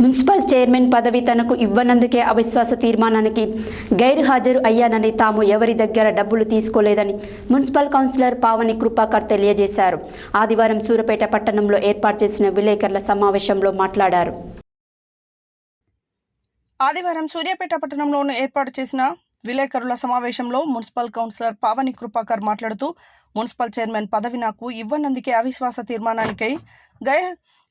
Municipal chairman పదవి తనకు ఇవ్వనందుకే అవిశ్వాస తీర్మానానికి గైర్హాజరు అయ్యానని తాము ఎవరి దగ్గర డబ్బులు తీసుకోలేదని మున్సిపల్ కౌన్సిలర్ పావని కృపాకర్ తెలియజేశారు. ఆదివారం సూరపేట పట్టణంలో ఏర్పాటు చేసిన విలేకరుల సమావేశంలో మాట్లాడారు. ఆదివారం సూర్యాపేట పట్టణంలోను ఏర్పాటు చేసిన విలేకరుల సమావేశంలో మున్సిపల్ కౌన్సిలర్ పావని కృపాకర్ మాట్లాడుతూ మున్సిపల్ చైర్మన్ పదవి నాకు ఇవ్వనందుకే అవిశ్వాస తీర్మానానికై గై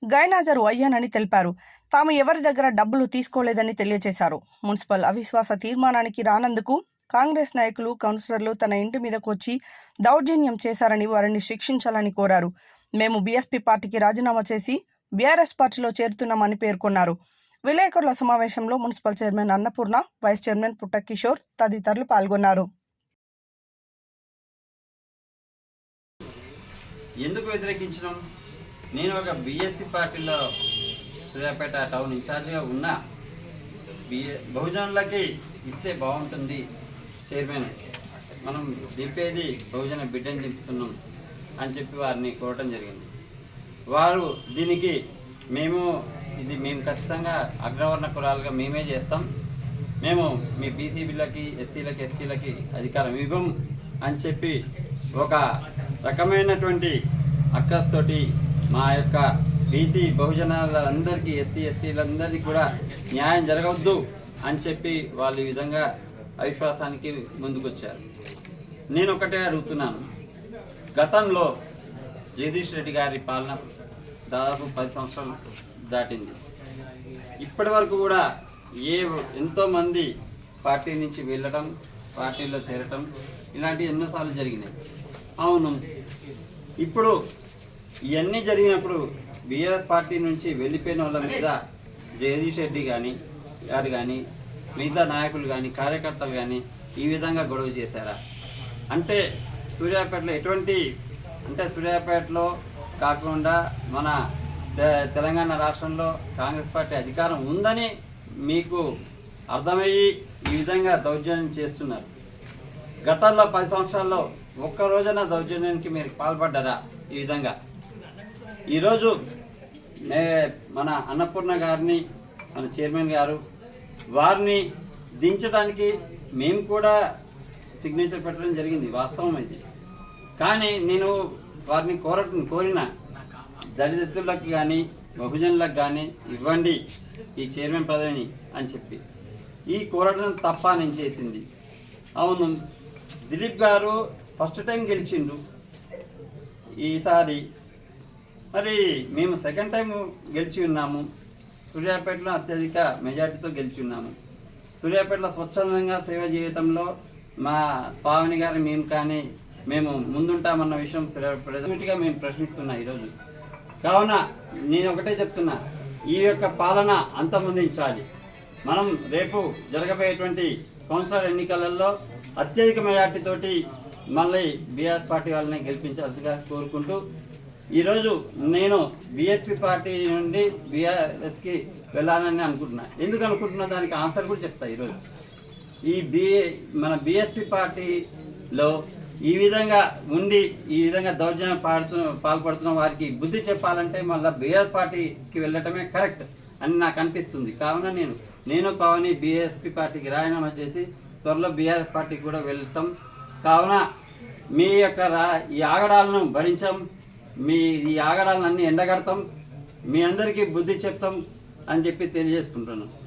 గైనాజరు అయ్యానని తెలిపారు. తాము ఎవరి దగ్గర డబ్బులు తీసుకోలేదని తెలియజేశారు. మున్సిపల్ అవిశ్వాస తీర్మానానికి రానందుకు కాంగ్రెస్ నాయకులు కౌన్సిలర్లు తన ఇంటి మీదకు వచ్చి దౌర్జన్యం చేశారని వారిని శిక్షించాలని కోరారు. మేము బీఎస్పీ పార్టీకి రాజీనామా చేసి బీఆర్ఎస్ పార్టీలో చేరుతున్నామని పేర్కొన్నారు. విలేకరుల సమావేశంలో municipal chairman Annapurna vice chairman Putta Kishore తదితరులు పాల్గొన్నారు. ఎందుకు వ్యతిరేకించడం? నేను ఒక బీఎస్పీ పార్టీలో సూర్యాపేట టౌన్ ఇన్ఛార్జిగా ఉన్నా బిఏ బహుజనులకి ఇస్తే బాగుంటుంది చైర్మన్. మనం దింపేది బహుజన బిడ్డని దింపుతున్నాం అని చెప్పి వారిని కోరటం జరిగింది. వారు దీనికి మేము ఇది మేము ఖచ్చితంగా అగ్రవర్ణ కులాలుగా మేమే చేస్తాం. మేము మీ బీసీబీలకి ఎస్సీలకి ఎస్టీలకి అధికారం ఇవ్వం అని చెప్పి ఒక రకమైనటువంటి అక్కస్తోటి మా యొక్క బీసీ బహుజనాలందరికీ ఎస్సీ ఎస్టీలందరికీ కూడా న్యాయం జరగవద్దు అని చెప్పి వాళ్ళు ఈ విధంగా అవిశ్వాసానికి ముందుకొచ్చారు. నేను ఒకటే అడుగుతున్నాను. గతంలో జగదీష్ రెడ్డి గారి పాలన దాదాపు పది సంవత్సరాలు దాటింది. ఇప్పటి వరకు కూడా ఏ ఎంతోమంది పార్టీ నుంచి వెళ్ళటం పార్టీలో చేరటం ఇలాంటివి ఎన్నోసార్లు జరిగినాయి. అవును. ఇప్పుడు ఇవన్నీ జరిగినప్పుడు బీఆర్ఎస్ పార్టీ నుంచి వెళ్ళిపోయిన వాళ్ళ మీద జగదీష్ రెడ్డి కానీ గారు కానీ మిగతా నాయకులు కానీ కార్యకర్తలు కానీ ఈ విధంగా గొడవ చేశారా? అంటే సూర్యాపేటలో ఎటువంటి అంటే సూర్యాపేటలో కాకుండా మన తె- తెలంగాణ రాష్ట్రంలో కాంగ్రెస్ పార్టీ అధికారం ఉందని మీకు అర్థమయ్యి ఈ విధంగా దౌర్జన్యం చేస్తున్నారు. గతంలో పది సంవత్సరాల్లో ఒక్క రోజున దౌర్జన్యానికి మీరు పాల్పడ్డారా ఈ విధంగా? ఈరోజు నే మన అన్నపూర్ణ గారిని మన చైర్మన్ గారు వారిని దించడానికి మేము కూడా సిగ్నేచర్ పెట్టడం జరిగింది వాస్తవం అయితే కానీ నేను వారిని కోర కోరిన దళితులకు కానీ బహుజనులకు కానీ ఇవ్వండి ఈ చైర్మన్ పదవిని అని చెప్పి. ఈ కోరడం తప్ప నేను చేసింది. అవును దిలీప్ గారు ఫస్ట్ టైం గెలిచిండు. ఈసారి మరి మేము సెకండ్ టైం గెలిచి ఉన్నాము. సూర్యాపేటలో అత్యధిక మెజార్టీతో గెలిచి ఉన్నాము. సూర్యాపేటలో స్వచ్ఛందంగా సేవ జీవితంలో మా పావని గారు మేము కానీ మేము ముందుంటామన్న విషయం ప్రజెంట్గా మేము ప్రశ్నిస్తున్నా ఈరోజు. కావున నేను ఒకటే చెప్తున్నా. ఈ యొక్క పాలన అంతమొందించాలి. మనం రేపు జరగబోయేటువంటి కౌన్సిలర్ ఎన్నికలలో అత్యధిక మెజార్టీతోటి మళ్ళీ బీఆర్ పార్టీ వాళ్ళని గెలిపించాల్సిగా కోరుకుంటూ ఈరోజు నేను బీఎస్పీ పార్టీ నుండి బీఆర్ఎస్కి వెళ్ళాలని అనుకుంటున్నా. ఎందుకు అనుకుంటున్నా? దానికి ఆన్సర్ కూడా చెప్తా ఈరోజు. ఈ బిఏ మన బీఎస్పీ పార్టీలో ఈ విధంగా ఉండి ఈ విధంగా దౌర్జన్యం పాడుతు పాల్పడుతున్న వారికి బుద్ధి చెప్పాలంటే మళ్ళీ బీఆర్ పార్టీకి వెళ్ళటమే కరెక్ట్ అని నాకు అనిపిస్తుంది. కావున నేను నేను పవని బీఎస్పీ పార్టీకి రాజీనామా చేసి త్వరలో బీఆర్ఎస్ పార్టీకి కూడా వెళ్తాం. కావున మీ యొక్క రా ఈ ఆగడాలను భరించాం. మీ ఈ ఆగడాలను అన్ని ఎండగడతాం మీ అందరికీ బుద్ధి చెప్తాం అని చెప్పి తెలియజేసుకుంటున్నాను.